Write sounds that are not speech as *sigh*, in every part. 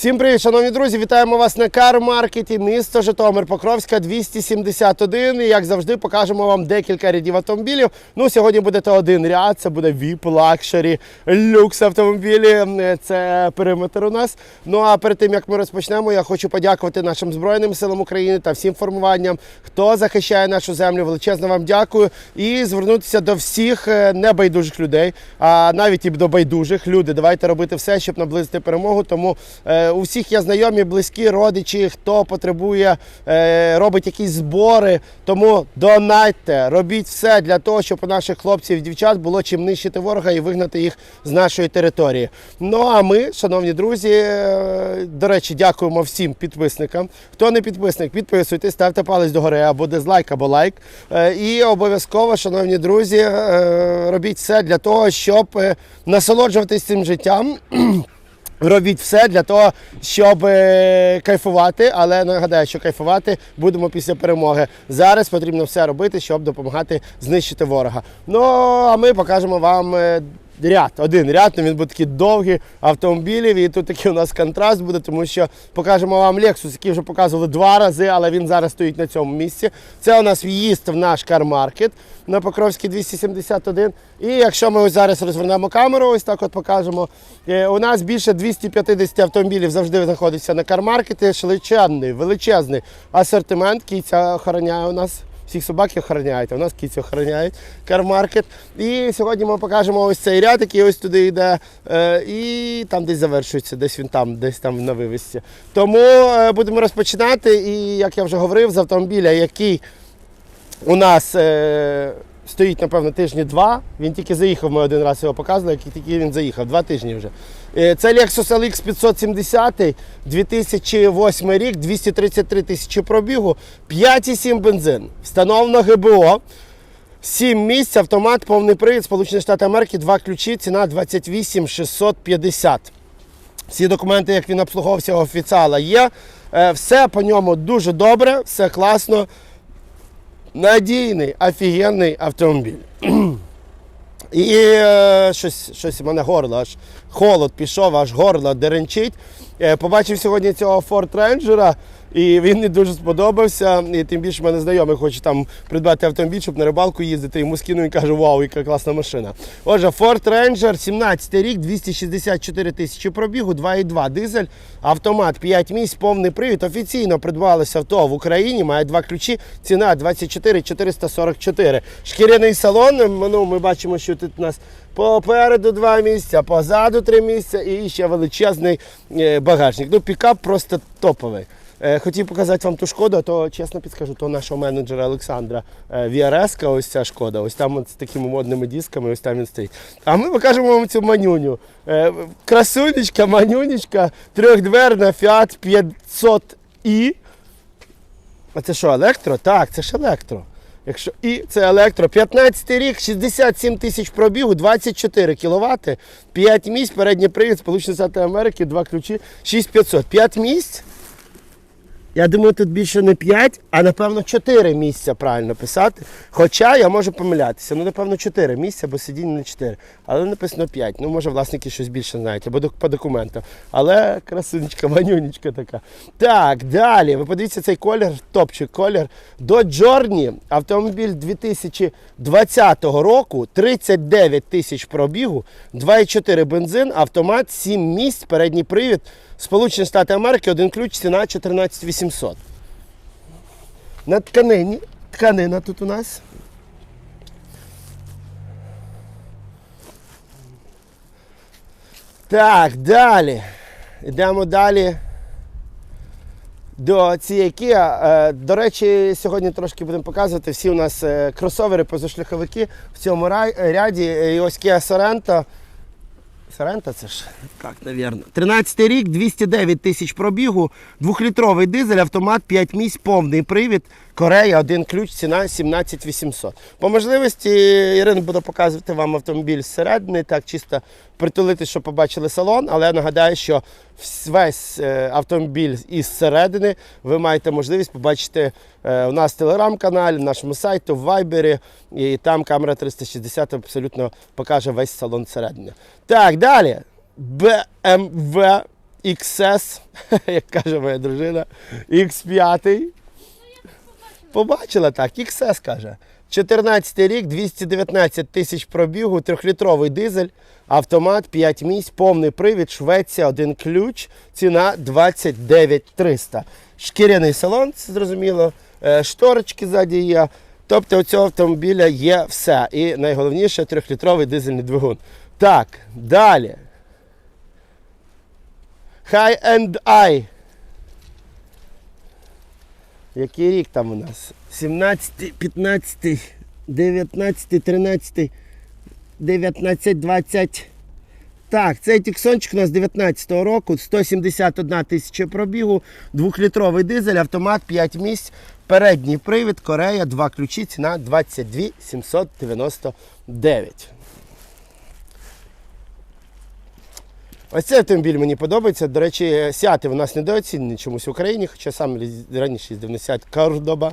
Всім привіт, шановні друзі! Вітаємо вас на кар-маркеті місто Житомир, Покровська 271. І як завжди, покажемо вам декілька рядів автомобілів. Ну, сьогодні буде то один ряд, це буде VIP, Luxury, люкс автомобілі. Це периметр у нас. Ну а перед тим як ми розпочнемо, я хочу подякувати нашим Збройним силам України та всім формуванням, хто захищає нашу землю. Величезно вам дякую. І звернутися до всіх е, небайдужих людей, а навіть і до байдужих. Люди, давайте робити все, щоб наблизити перемогу. Тому е, у всіх є знайомі, близькі, родичі, хто потребує, е, робить якісь збори. Тому донайте, робіть все для того, щоб у наших хлопців і дівчат було чим нищити ворога і вигнати їх з нашої території. Ну а ми, шановні друзі, е, до речі, дякуємо всім підписникам. Хто не підписник, підписуйтесь, ставте палець догори або дизлайк, або лайк. Е, І обов'язково, шановні друзі, робіть все для того, щоб насолоджуватись цим життям. Робіть все для того, щоб е, кайфувати, але нагадаю, що кайфувати будемо після перемоги. Зараз потрібно все робити, щоб допомагати знищити ворога. Ну а ми покажемо вам е, ряд, один ряд. ну, Він буде такий довгий автомобілів. І тут такий у нас контраст буде, тому що покажемо вам Lexus, який вже показували два рази, але він зараз стоїть на цьому місці. Це у нас в'їзд в наш кармаркет на Покровській 271. І якщо ми ось зараз розвернемо камеру, ось так от покажемо. е, У нас більше 250 автомобілів завжди знаходиться на кармаркеті. Шелеченний, величезний асортимент. Кійця охороняє у нас. Всіх собак охороняють, а у нас кіці охороняють кармаркет. І сьогодні ми покажемо ось цей ряд, який ось туди йде. е, І там десь завершується, десь він там, десь там на вивісці. Тому е, будемо розпочинати. І як я вже говорив, з автомобіля, який у нас е, стоїть, напевно, тижні два. Він тільки заїхав, ми один раз його показували, як тільки він заїхав, два тижні вже. Е, це Lexus LX 570, 2008 рік, 233 тисячі пробігу, 5,7 бензин. Встановлено ГБО. 7 місць, автомат, повний привід, Сполучені Штати Америки, два ключі, ціна 28 650. Всі документи, як він обслуговувався офіціала, є. Е, Все по ньому дуже добре, все класно. Надійний, офігенний автомобіль. І е, щось, щось в мене горло, аж холод пішов, аж горло деренчить. Е, побачив сьогодні цього Ford Ranger, і він мені дуже сподобався. І тим більше мене знайомий хоче там придбати автомобіль, щоб на рибалку їздити. Йому скинув і каже, вау, яка класна машина. Отже, Ford Ranger, 17 рік, 264 тисячі пробігу, 2,2 дизель, автомат 5 місць, повний привід. Офіційно придбалося авто в Україні, має два ключі, ціна 24 444. Шкіряний салон. Ну, ми бачимо, що тут у нас попереду два місця, позаду три місця і ще величезний е, багажник. Ну, пікап просто топовий. Е, Хотів показати вам ту шкоду, то чесно підскажу, то нашого менеджера Олександра VRS, ось ця шкода, ось там з такими модними дисками, ось там він стоїть. А ми покажемо вам цю манюню. Е, Красунечка, манюнечка, трьохдверна Fiat 500i. А це що, електро? Так, це ж електро. Якщо і це електро. 15 рік, 67 тисяч пробігу, 24 кВт, 5 місць, передній привід, Сполучені Штати Америки, два ключі, 6500. 5 місць. Я думаю, тут більше не 5, а напевно 4 місця правильно писати. Хоча я можу помилятися. Ну, напевно, 4 місця, бо сидіння не 4. Але написано 5. Ну, може, власники щось більше знають, або по документам. Але красунечка, манюнечка така. Так, далі. Ви подивіться цей колір, топчик колір. До Journey автомобіль 2020 року, 39 тисяч пробігу, 2,4 бензин, автомат, 7 місць, передній привід. Сполучені Штати Америки, один ключ, ціна 14 800. На тканині. Тканина тут у нас. Так, далі. Йдемо далі до цієї Kia. Е, До речі, сьогодні трошки будемо показувати. Всі у нас е, кросовери, позашляховики в цьому ряді. І ось Kia Sorento. Sorento це ж так, навірно. 13 рік, 209 тисяч пробігу, двохлітровий дизель, автомат 5 місць, повний привід. Корея, один ключ, ціна 17 800. По можливості Ірина буде показувати вам автомобіль зсередини, так чисто притулити, щоб побачили салон. Але я нагадаю, що весь е, автомобіль із середини ви маєте можливість побачити е, у нас в телеграм-каналі, нашому сайті, в вайбері. І там камера 360 абсолютно покаже весь салон зсередини. Так, далі. BMW XS, *laughs* як каже моя дружина, X5. Побачила так, XS каже. 14 рік, 219 тисяч пробігу, трьохлітровий дизель, автомат, 5 місць, повний привід, Швеція, один ключ, ціна 29 300. Шкіряний салон, це зрозуміло, е, шторочки ззаді є. Тобто у цього автомобіля є все. І найголовніше трьохлітровий дизельний двигун. Так, далі. High-End Eye. Який рік там у нас? 17, 15, 19, 13, 19, 20. Так, цей тіксончик у нас 19-го року, 171 тисяча пробігу, двохлітровий дизель, автомат 5 місць, передній привід, Корея, два ключі, ціна 22 799. Ось цей автомобіль мені подобається. До речі, сяти у нас недооцінені чомусь в Україні, хоча сам раніше їздив на сят Кордоба.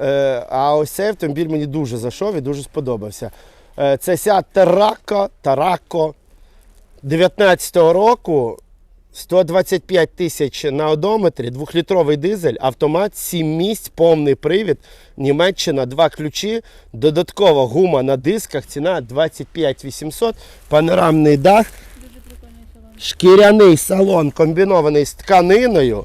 Е, А ось цей автомобіль мені дуже зайшов і дуже сподобався. Е, Це Seat Tarraco, Tarraco 19-го року. 125 тисяч на одометрі, двохлітровий дизель, автомат, 7 місць, повний привід, Німеччина, два ключі, додаткова гума на дисках, ціна 25 800, панорамний дах. Шкіряний салон комбінований з тканиною.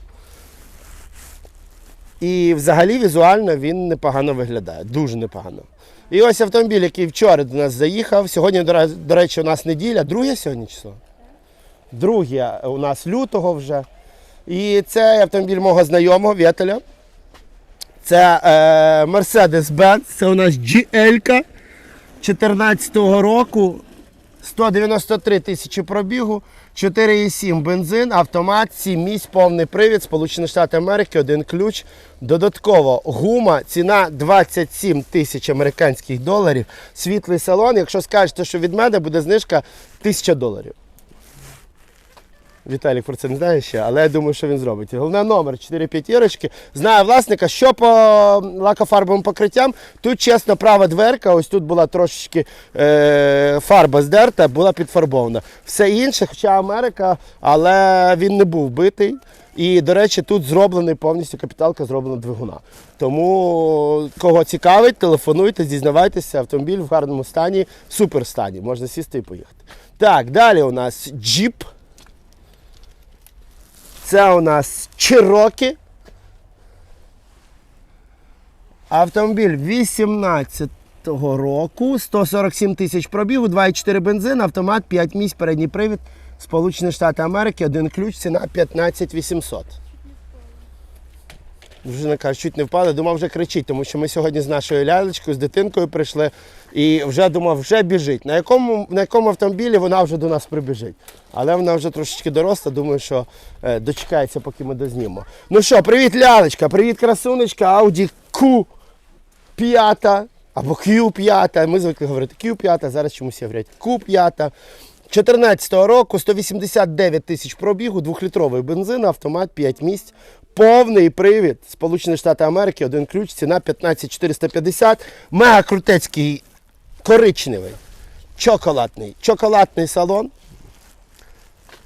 І взагалі візуально він непогано виглядає, дуже непогано. І ось автомобіль, який вчора до нас заїхав. Сьогодні, до речі, у нас неділя, друге сьогодні число? Друге у нас лютого вже. І це автомобіль мого знайомого Вєтеля. Це е, Mercedes-Benz, це у нас GL 14-го року. 193 тисячі пробігу, 4,7 бензин, автомат, 7 місць, повний привід, Сполучені Штати Америки, один ключ. Додатково гума, ціна 27 тисяч американських доларів. Світлий салон. Якщо скажете, що від мене буде знижка 1000 доларів. Віталік про це не знає ще, але я думаю, що він зробить. Головне номер 4 п'ятірочки. Знає власника, що по лакофарбовим покриттям. Тут чесно, права дверка, ось тут була трошечки е, фарба здерта, була підфарбована. Все інше, хоча Америка, але він не був битий. І, до речі, тут зроблений повністю капіталка зроблена двигуна. Тому кого цікавить, телефонуйте, дізнавайтеся, автомобіль в гарному стані, супер стані. Можна сісти і поїхати. Так, далі у нас джіп. Це у нас Чирокі. Автомобіль 18-го року, 147 тисяч пробігу, 2,4 бензин, автомат, 5 місць, передній привід, Сполучені Штати Америки, один ключ, ціна 15 800. Дружина каже, чуть не впала, думав, вже кричить, тому що ми сьогодні з нашою лялечкою, з дитинкою прийшли і вже думав, вже біжить. На якому, на якому автомобілі вона вже до нас прибіжить. Але вона вже трошечки доросла, думаю, що е, дочекається, поки ми дознімемо. Ну що, привіт, лялечка, привіт, красунечка, Audi Q5 або Q5. Ми звикли говорити Q5, зараз чомусь говорять Q5. 14-го року 189 тисяч пробігу, 2-літровий бензин, автомат 5 місць, повний привід, Сполучені Штати Америки, один ключ, ціна 15 450, мега крутецький, коричневий, чоколадний, чоколадний салон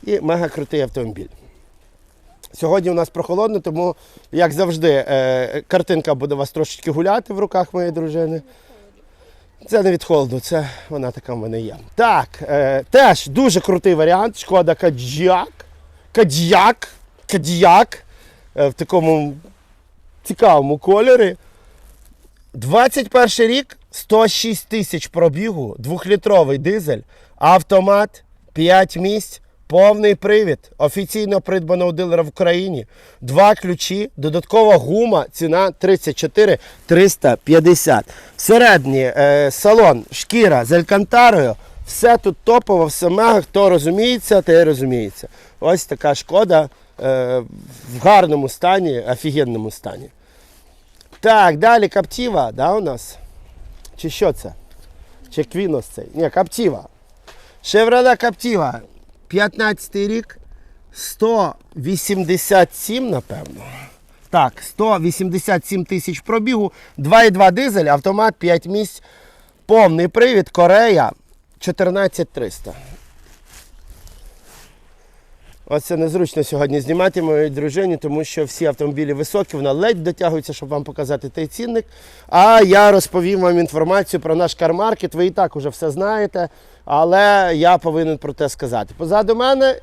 і мега крутий автомобіль. Сьогодні у нас прохолодно, тому, як завжди, е, картинка буде вас трошечки гуляти в руках моєї дружини. Це не від холоду, це вона така в мене є. Так, е, теж дуже крутий варіант. Шкода Кадіак. Кадіак. Кадіак. Е, в такому цікавому кольорі. 21 рік, 106 тисяч пробігу, 2-літровий дизель, автомат, 5 місць, повний привід, офіційно придбано у дилера в Україні, два ключі, додаткова гума, ціна 34 350. Всередині е, салон, шкіра з алькантарою, все тут топово, все мега, хто розуміється, той розуміється. Ось така шкода в гарному стані, офігенному стані. Так, далі Каптіва, да, у нас? Чи що це? Чи Квінос цей? Ні, Каптіва. Chevrolet Captiva. 15 рік. 187, напевно. Так, 187 тисяч пробігу, 2,2 дизель, автомат 5 місць, повний привід, Корея 14300. Оце незручно сьогодні знімати моїй дружині, тому що всі автомобілі високі, вона ледь дотягується, щоб вам показати той цінник. А я розповім вам інформацію про наш кармаркет. Ви і так уже все знаєте, але я повинен про те сказати. Позаду мене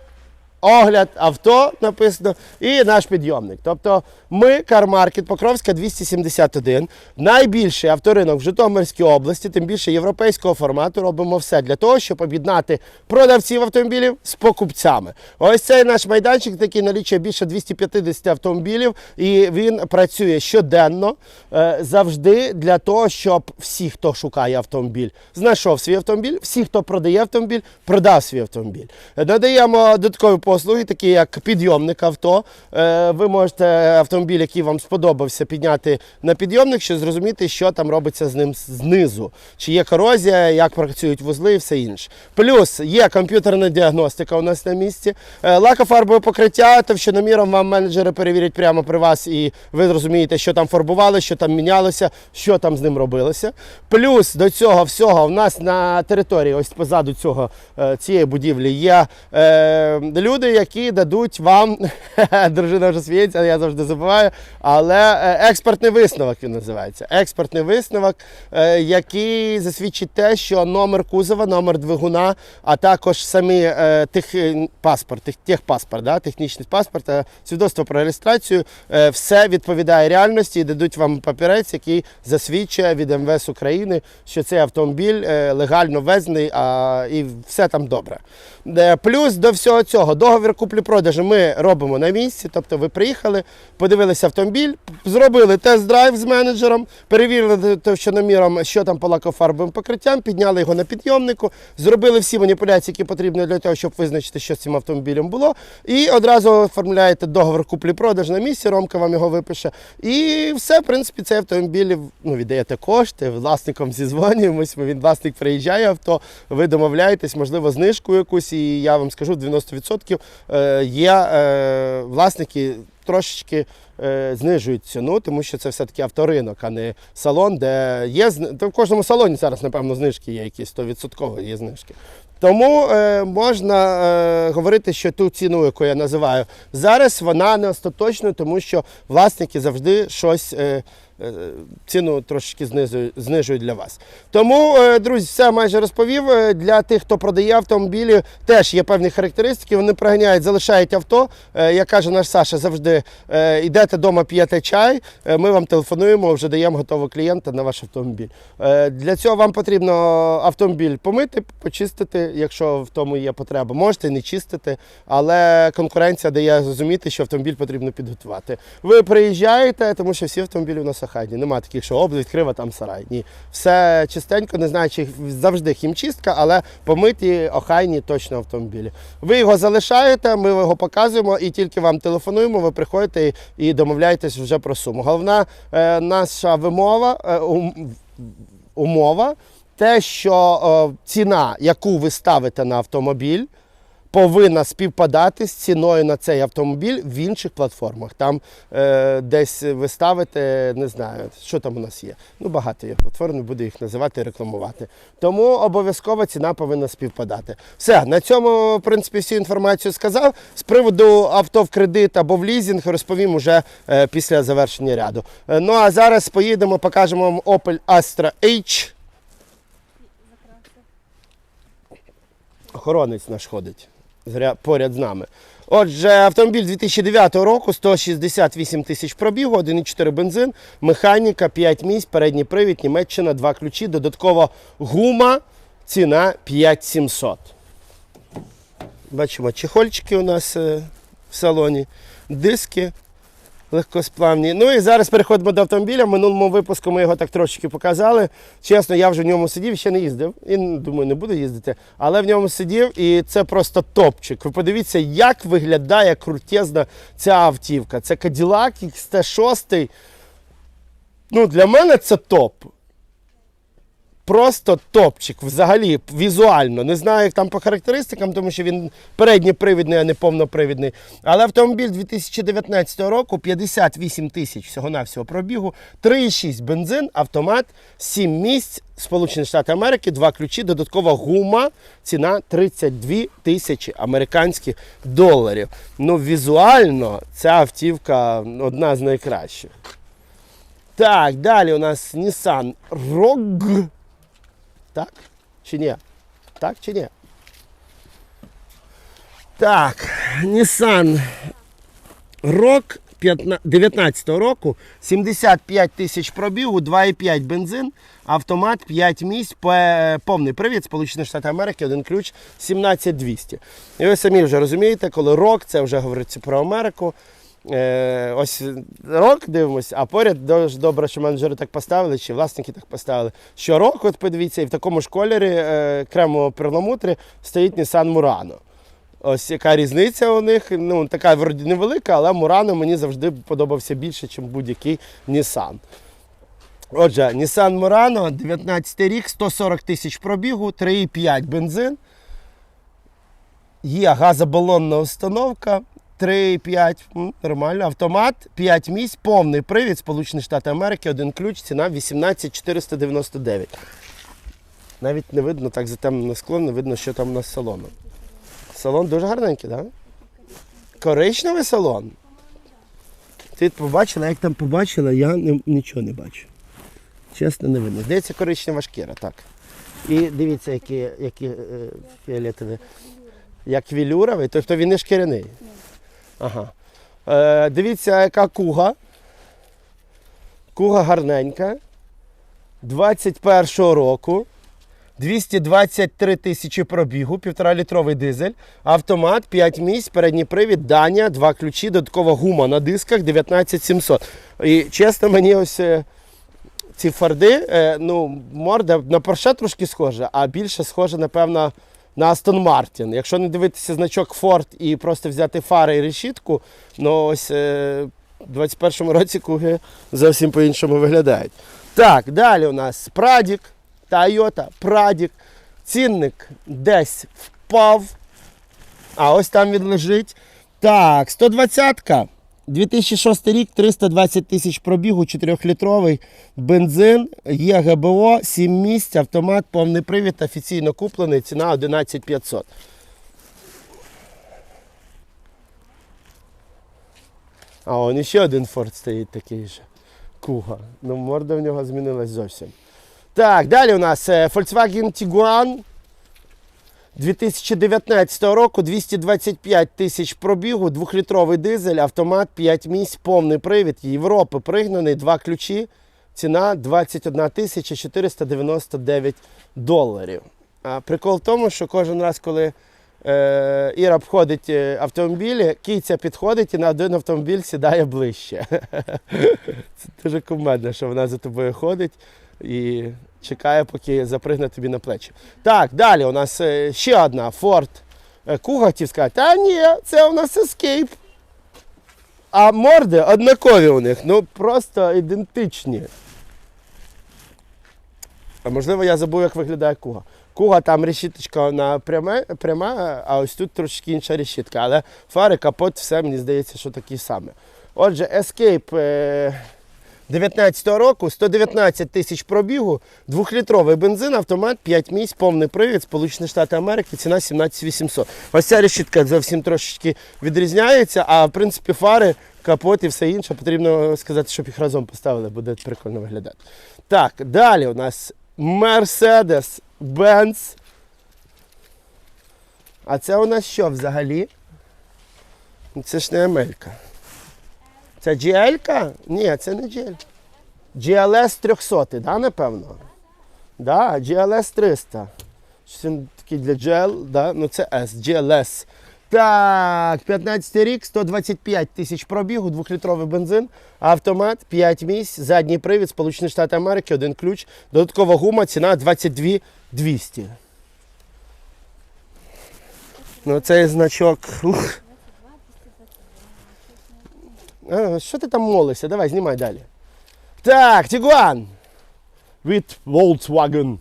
огляд авто написано і наш підйомник. Тобто ми, Кармаркет Покровська 271, найбільший авторинок в Житомирській області, тим більше європейського формату, робимо все для того, щоб об'єднати продавців автомобілів з покупцями. Ось цей наш майданчик, який налічує більше 250 автомобілів, і він працює щоденно е, завжди для того, щоб всі, хто шукає автомобіль, знайшов свій автомобіль, всі, хто продає автомобіль, продав свій автомобіль. Надаємо додаткові послуги, такі як підйомник авто. Е, Ви можете автомобіль, який вам сподобався, підняти на підйомник, щоб зрозуміти, що там робиться з ним знизу. Чи є корозія, як працюють вузли і все інше. Плюс є комп'ютерна діагностика у нас на місці, е, лакофарбове покриття, товщиноміром вам менеджери перевірять прямо при вас, і ви зрозумієте, що там фарбували, що там мінялося, що там з ним робилося. Плюс до цього всього в нас на території, ось позаду цього е, цієї будівлі, є е, люди, які дадуть вам, *laughs* дружина вже сміється, я завжди забуваю, але е, експертний висновок він називається. Експертний висновок, е, який засвідчить те, що номер кузова, номер двигуна, а також самі е, тих, паспорт, тих, техпаспорт, да, технічний паспорт, свідоцтво про реєстрацію, все відповідає реальності і дадуть вам папірець, який засвідчує від МВС України, що цей автомобіль легально ввезений а, і все там добре. Е, Плюс до всього цього договір куплі-продажу ми робимо на місці. Тобто ви приїхали, подивилися автомобіль, зробили тест-драйв з менеджером, перевірили товщиноміром, що там по лакофарбовим покриттям, підняли його на підйомнику, зробили всі маніпуляції, які потрібні для того, щоб визначити, що з цим автомобілем було. І одразу оформляєте договір куплі-продаж на місці, Ромка вам його випише. І все, в принципі, цей автомобіль ну, віддаєте кошти, власником зізвонюємось, він власник приїжджає авто, ви домовляєтесь, можливо, знижку якусь, і я вам скажу, 90% е, є е, власники трошечки е, знижують ціну, тому що це все-таки авторинок, а не салон, де є то в кожному салоні зараз, напевно, знижки є якісь 100% є знижки. Тому е, можна е, говорити, що ту ціну, яку я називаю зараз, вона не остаточна, тому що власники завжди щось. Е, Ціну трошки знизують, знижують для вас. Тому, е, друзі, все майже розповів. Е, Для тих, хто продає автомобілі, теж є певні характеристики. Вони приганяють, залишають авто. Е, Як каже наш Саша, завжди е, йдете вдома, п'єте чай. е, Ми вам телефонуємо, вже даємо готового клієнта на ваш автомобіль. Е, Для цього вам потрібно автомобіль помити, почистити, якщо в тому є потреба. Можете не чистити, але конкуренція дає зрозуміти, що автомобіль потрібно підготувати. Ви приїжджаєте, тому що всі автомобілі у нас охайні. Немає таких, що область відкрива, там сарай. Ні. Все чистенько, не знаю, чи завжди хімчистка, але помиті, охайні точно автомобілі. Ви його залишаєте, ми його показуємо і тільки вам телефонуємо, ви приходите і домовляєтесь вже про суму. Головна е, наша вимова, е, ум- умова, те, що е, ціна, яку ви ставите на автомобіль, повинна співпадати з ціною на цей автомобіль в інших платформах. Там е, десь ви ставите, не знаю, що там у нас є. Ну, багато є платформ, не буду їх називати рекламувати. Тому обов'язково ціна повинна співпадати. Все, на цьому, в принципі, всю інформацію сказав. З приводу авто в кредит або в лізинг розповім уже е, після завершення ряду. Е, ну а зараз поїдемо, покажемо вам Opel Astra H. Охоронець наш ходить поряд з нами. Отже, автомобіль 2009 року, 168 тисяч пробігу, 1,4 бензин, механіка, 5 місць, передній привід, Німеччина, 2 ключі, додатково гума, ціна 5700. Бачимо, чехольчики у нас е, в салоні, диски легкосплавні. Ну і зараз переходимо до автомобіля. В минулому випуску ми його так трошечки показали. Чесно, я вже в ньому сидів, ще не їздив. І думаю, не буду їздити. Але в ньому сидів, і це просто топчик. Ви подивіться, як виглядає крутезна ця автівка. Це Cadillac XT6. Ну, для мене це топ. Просто топчик. Взагалі, візуально. Не знаю, як там по характеристикам, тому що він передньопривідний, а не повнопривідний. Але автомобіль 2019 року 58 тисяч всього-навсього пробігу, 3,6 бензин, автомат, 7 місць, Сполучені Штати Америки, два ключі, додаткова гума, ціна 32 тисячі американських доларів. Ну, візуально ця автівка одна з найкращих. Так, далі у нас Nissan Rogue. Так? Чи ні? Так чи ні? Так, Nissan Rogue 19 року, 75 тисяч пробігу, 2,5 бензин, автомат, 5 місць, повний привід, Сполучені Штати Америки, один ключ, 17200. І ви самі вже розумієте, коли рок, це вже говориться про Америку. Е, ось рок дивимося, а поряд дуже добре, що менеджери так поставили, чи власники так поставили. Що рок, от подивіться, і в такому ж кольорі е, кремового перламутрі стоїть Nissan Murano. Ось яка різниця у них. Ну, така вроді невелика, але Murano мені завжди подобався більше, ніж будь-який Nissan. Отже, Nissan Murano, 19 рік, 140 тисяч пробігу, 3,5 бензин. Є газобалонна установка. 3,5, м, нормально, автомат, 5 місць, повний привід, Сполучені Штати Америки, один ключ, ціна 18 499. Навіть не видно, так затемнено скло, не видно, що там у нас з салоном. Салон дуже гарненький, так? Да? Коричневий салон. Ти побачила, як там побачила, я не, нічого не бачу. Чесно, не видно. Здається, коричнева шкіра, так. І дивіться, які, які е, фіолетові. Як вілюровий, тобто він не шкіряний. Ага. Е, дивіться, яка куга. Куга гарненька. 21-го року. 223 тисячі пробігу, 1,5 літровий дизель, автомат, 5 місць, передній привід, Даня, два ключі, додаткова гума на дисках 19700. І чесно, мені ось е, ці форди, е, ну, морда на Porsche трошки схожа, а більше схожа, напевно, на Aston Martin. Якщо не дивитися значок Ford і просто взяти фари і решітку, ну ось е, в 21-му році куги зовсім по-іншому виглядають. Так, далі у нас Прадік, Toyota, Прадік. Цінник десь впав. А ось там він лежить. Так, 120-ка. 2006 рік, 320 тисяч пробігу, 4-літровий бензин, є ГБО, 7 місць, автомат, повний привід, офіційно куплений, ціна 11 500. А он ще один Ford стоїть такий же. Куга. Ну, морда в нього змінилась зовсім. Так, далі у нас е, Volkswagen Tiguan 2019 року 225 тисяч пробігу, 2-літровий дизель, автомат, 5 місць, повний привід, Європи пригнаний, два ключі, ціна 21 тисяча 499 доларів. А прикол в тому, що кожен раз, коли е, Іра обходить е, автомобілі, кійця підходить і на один автомобіль сідає ближче. *laughs* Це дуже кумедно, що вона за тобою ходить і чекає, поки запригне тобі на плечі. Так, далі у нас е, ще одна Ford е, Kuga, хотів та ні, це у нас Escape. А морди однакові у них, ну просто ідентичні. А можливо, я забув, як виглядає Куга. Куга там решіточка на пряме, пряма, а ось тут трошки інша решітка. Але фари, капот, все, мені здається, що такі саме. Отже, Escape е, 19-го року, 119 тисяч пробігу, 2-літровий бензин, автомат, 5 місць, повний привід, Сполучені Штати Америки, ціна 17 800. Ось ця решітка зовсім трошечки відрізняється, а в принципі фари, капот і все інше потрібно сказати, щоб їх разом поставили, буде прикольно виглядати. Так, далі у нас Mercedes Benz. А це у нас що взагалі? Це ж не Амелька. Це GL-ка? Ні, це не GL. GLS 300, да, напевно? Да, GLS 300. Щось він такий для GL, да? ну це S, GLS. Так, 15 рік, 125 тисяч пробігу, 2-літровий бензин, автомат, 5 місць, задній привід, Сполучені Штати Америки, один ключ, додаткова гума, ціна 22 200. Ну, цей значок. Ух. А, що ти там молишся? Давай, знімай далі. Так, Тігуан. Від Volkswagen.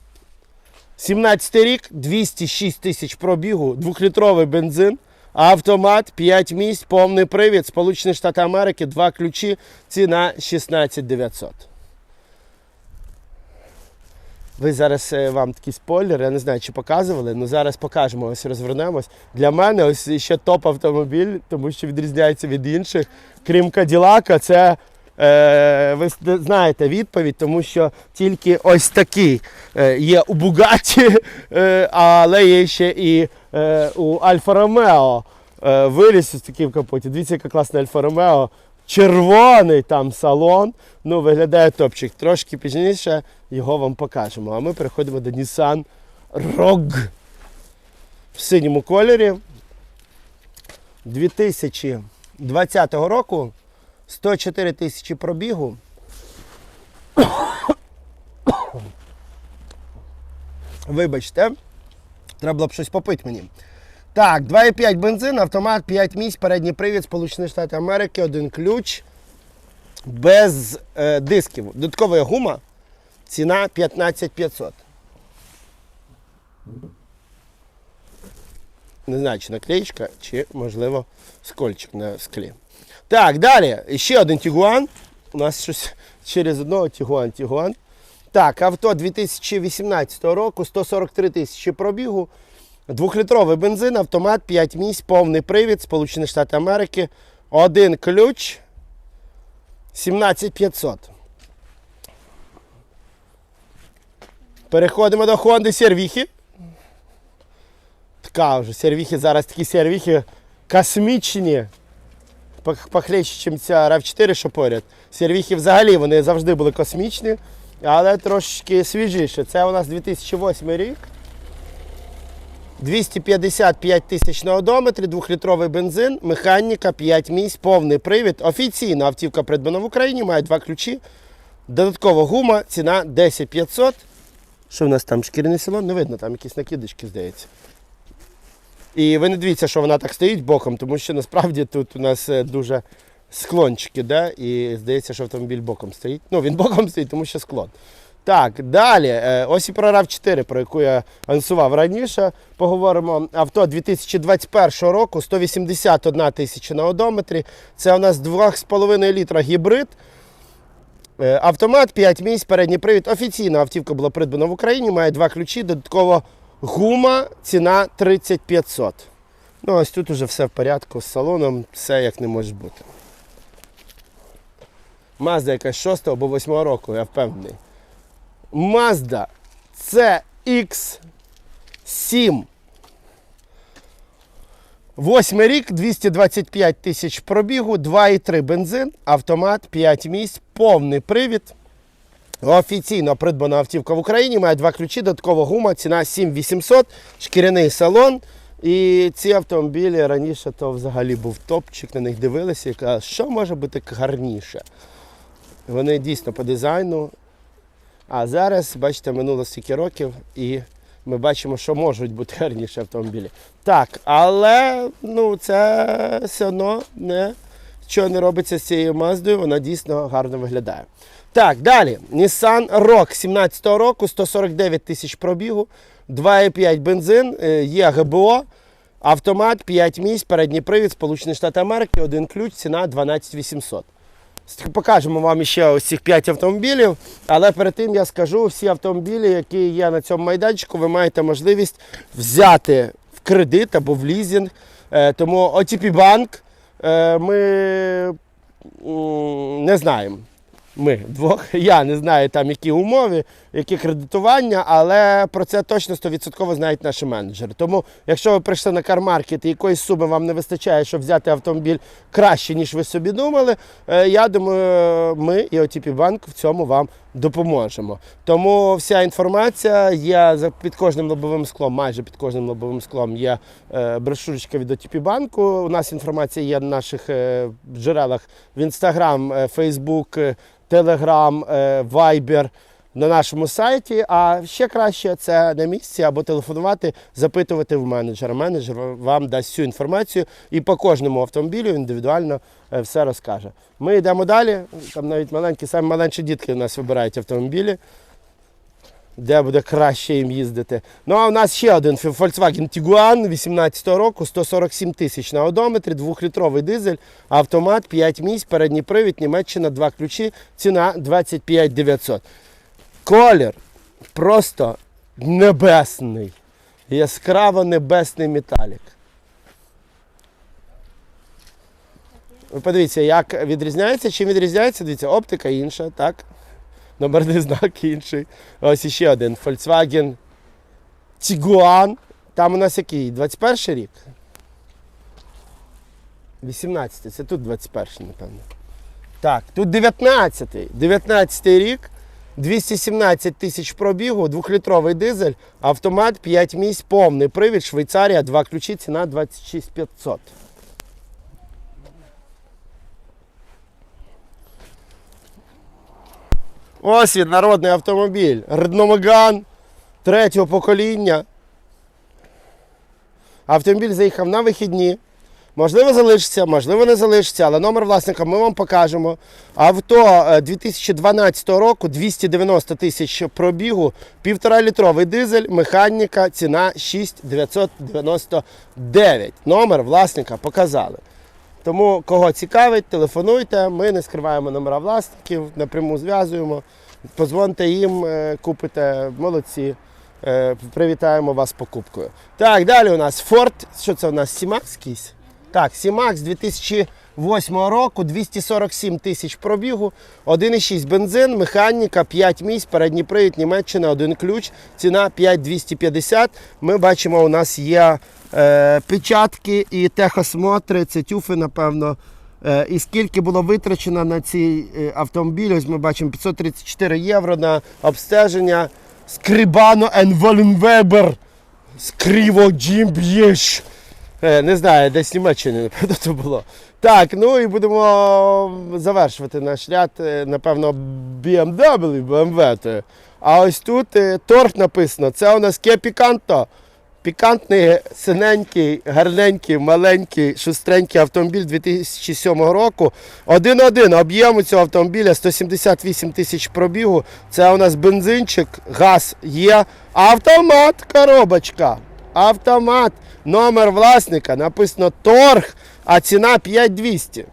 17 рік, 206 тисяч пробігу, двохлітровий бензин, автомат, 5 місць, повний привід, Сполучені Штати Америки, два ключі, ціна 16 900. Ви зараз е, вам такий спойлер, я не знаю, чи показували, але зараз покажемо, ось розвернемось. Для мене ось ще топ автомобіль, тому що відрізняється від інших. Крім Каділака, це е, ви знаєте відповідь, тому що тільки ось такий е, є у Бугаті, *laughs* е, але є ще і е, у Альфа Ромео. Е, виріс ось такий в капоті. Дивіться, яка класна Альфа Ромео. Червоний там салон. Ну, виглядає топчик. Трошки пізніше його вам покажемо. А ми переходимо до Nissan Rogue в синьому кольорі. 2020 року 104 тисячі пробігу. *coughs* Вибачте, треба було б щось попити мені. Так, 2,5 бензин, автомат, 5 місць, передній привід, Сполучені Штати Америки, один ключ. Без е, дисків. Додаткова гума. Ціна 15500. Не знаю, чи наклеїчка, чи, можливо, скольчик на склі. Так, далі. Ще один Тігуан. У нас щось через одного Тігуан, Тігуан. Так, авто 2018 року, 143 тисячі пробігу. Двохлітровий бензин, автомат, 5 місць, повний привід, Сполучені Штати Америки. Один ключ. 17500. Переходимо до Honda Сервіхи. Така вже сервіхи, зараз такі сервіхи космічні. Пох- Похлеще, ніж ця RAV4, що поряд. Сервіхи взагалі вони завжди були космічні, але трошки свіжіше. Це у нас 2008 рік. 255 тисяч на одометрі, двохлітровий бензин, механіка, 5 місць, повний привід. Офіційна автівка придбана в Україні, має два ключі. Додаткова гума, ціна 10 500. Що в нас там? Шкіряний салон? Не видно, там якісь накидочки, здається. І ви не дивіться, що вона так стоїть боком, тому що насправді тут у нас е, дуже склончики, да? і здається, що автомобіль боком стоїть. Ну, він *laughs* боком стоїть, тому що склон. Так, далі. е, Ось і про rav 4 про яку я анонсував раніше. Поговоримо. Авто 2021 року, 181 тисяча на одометрі. Це у нас 2,5 літра гібрид. Е, Автомат 5 місць, передній привід. Офіційна автівка була придбана в Україні, має два ключі, додатково гума, ціна 30 500. Ну, ось тут уже все в порядку з салоном, все як не може бути. Mazda якась 6 або 8 року, я впевнений. Mazda CX7. Восьмий рік, 225 тисяч пробігу, 2,3 бензин, автомат, 5 місць, повний привід. Офіційно придбана автівка в Україні, має два ключі, додаткова гума, ціна 7800, шкіряний салон. І ці автомобілі раніше то взагалі був топчик, на них дивилися і казали, що може бути гарніше. Вони дійсно по дизайну. А зараз, бачите, минуло стільки років і ми бачимо, що можуть бути гарніші автомобілі. Так, але ну, це все одно не, що не робиться з цією Маздою, вона дійсно гарно виглядає. Так, далі. Nissan Rogue 17 року, 149 тисяч пробігу, 2,5 бензин, е, є ГБО, автомат, 5 місць, передній привід, Сполучені Штати Америки, один ключ, ціна 12 800. Покажемо вам ще ось цих 5 автомобілів, але перед тим я скажу, всі автомобілі, які є на цьому майданчику, ви маєте можливість взяти в кредит або в лізинг. Е, Тому OTP банк е, ми не знаємо. Ми двох. Я не знаю там які умови, які кредитування, але про це точно 100% знають наші менеджери. Тому, якщо ви прийшли на кармаркет і якоїсь суми вам не вистачає, щоб взяти автомобіль краще, ніж ви собі думали, е, я думаю, ми і OTP банк в цьому вам допоможемо. Тому вся інформація є під кожним лобовим склом, майже під кожним лобовим склом є е, брошурочка від OTP банку. У нас інформація є на наших е, джерелах в Instagram, Facebook, Telegram, Viber на нашому сайті. А ще краще це на місці або телефонувати, запитувати в менеджера. Менеджер вам дасть всю інформацію і по кожному автомобілю індивідуально е, все розкаже. Ми йдемо далі. Там навіть маленькі, самі маленькі дітки у нас вибирають автомобілі. де буде краще їм їздити. Ну а в нас ще один Volkswagen Tiguan 18 року, 147 тисяч на одометрі, 2-літровий дизель, автомат, 5 місць, передній привід, Німеччина, 2 ключі, ціна 25 900. Колір просто небесний. Яскраво небесний металік. Ви подивіться, як відрізняється. Чим відрізняється? Дивіться, оптика інша, так? Номерний знак інший. Ось іще один. Volkswagen Tiguan. Там у нас який? 21 рік? 18 це тут 21 напевно. Так, тут 19-й. 19 рік, 217 тисяч пробігу, 2-літровий дизель, автомат, 5 місць, повний привід, Швейцарія, 2 ключі, ціна 26 500. Ось він, народний автомобіль. Редномаган третього покоління. Автомобіль заїхав на вихідні. Можливо, залишиться, можливо, не залишиться, але номер власника ми вам покажемо. Авто е, 2012 року 290 тисяч пробігу, 1,5 літровий дизель, механіка, ціна 6999. Номер власника показали. Тому кого цікавить, телефонуйте. Ми не скриваємо номера власників, напряму зв'язуємо. Позвонте їм, е, купите, молодці. Е, Привітаємо вас покупкою. Так, далі у нас Ford. Що це у нас? Сімакс якийсь? Так, Сімакс 2008 року, 247 тисяч пробігу, 1,6 бензин, механіка, 5 місць, передній привід, Німеччина, один ключ, ціна 5250. Ми бачимо, у нас є е, печатки і техосмотри, це тюфи, напевно. Е, і скільки було витрачено на цей е, автомобіль, ось ми бачимо 534 євро на обстеження. Скрибано Енволенвебер. Скриво Джімб'єш. Е, Не знаю, десь в Німеччині, *laughs* напевно, то було. Так, ну і будемо завершувати наш ряд, е, напевно, BMW, BMW. А ось тут е, торг написано. Це у нас Кепіканто. Пікантний, синенький, гарненький, маленький, шустренький автомобіль 2007 року. 1.1 об'єму цього автомобіля 178 тисяч пробігу. Це у нас бензинчик, газ є. Автомат, коробочка. Автомат. Номер власника написано торг, а ціна 5200.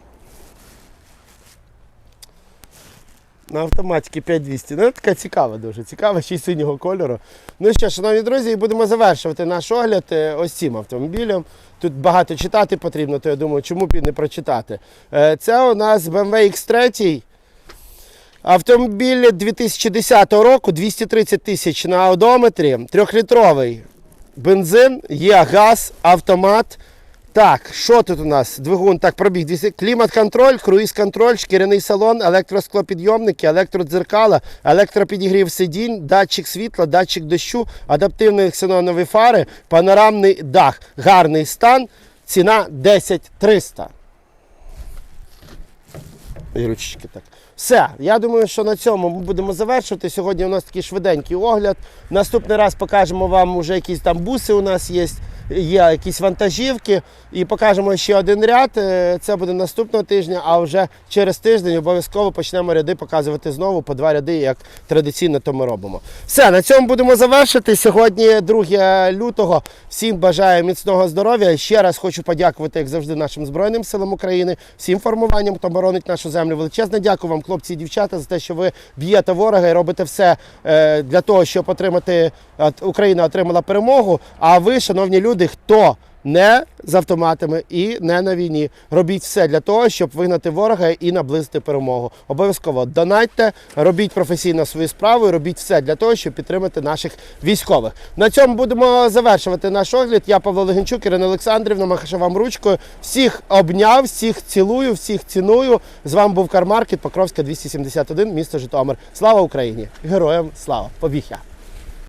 На автоматики 5200. Ну, така цікава дуже. Цікава, ще й синього кольору. Ну що, шановні друзі, будемо завершувати наш огляд е, ось цим автомобілем. Тут багато читати потрібно, то я думаю, чому б і не прочитати. Е, Це у нас BMW X3. Автомобіль 2010 року, 230 тисяч на одометрі, трьохлітровий бензин, є газ, автомат. Так, що тут у нас? Двигун, так, пробіг 200. Клімат-контроль, круїз-контроль, шкіряний салон, електросклопідйомники, електродзеркала, електропідігрів сидінь, датчик світла, датчик дощу, адаптивні ксенонові фари, панорамний дах. Гарний стан. Ціна 10 300. І ручечки так. Все, я думаю, що на цьому ми будемо завершувати. Сьогодні у нас такий швиденький огляд. Наступний раз покажемо вам вже якісь там буси у нас є, є якісь вантажівки. І покажемо ще один ряд. Е, Це буде наступного тижня, а вже через тиждень обов'язково почнемо ряди показувати знову по два ряди, як традиційно то ми робимо. Все, на цьому будемо завершити. Сьогодні 2 лютого. Всім бажаю міцного здоров'я. Ще раз хочу подякувати, як завжди, нашим Збройним силам України, всім формуванням, хто боронить нашу землю. Величезне дякую вам, хлопці і дівчата, за те, що ви б'єте ворога і робите все е, для того, щоб отримати Україна отримала перемогу. А ви, шановні люди, хто не з автоматами і не на війні. Робіть все для того, щоб вигнати ворога і наблизити перемогу. Обов'язково донатьте, робіть професійно свою справу і робіть все для того, щоб підтримати наших військових. На цьому будемо завершувати наш огляд. Я Павло Легенчук, Ірина Олександрівна, махаша вам ручкою. Всіх обняв, всіх цілую, всіх ціную. З вами був Кармаркет, Покровська 271, місто Житомир. Слава Україні! Героям слава! Побіг я!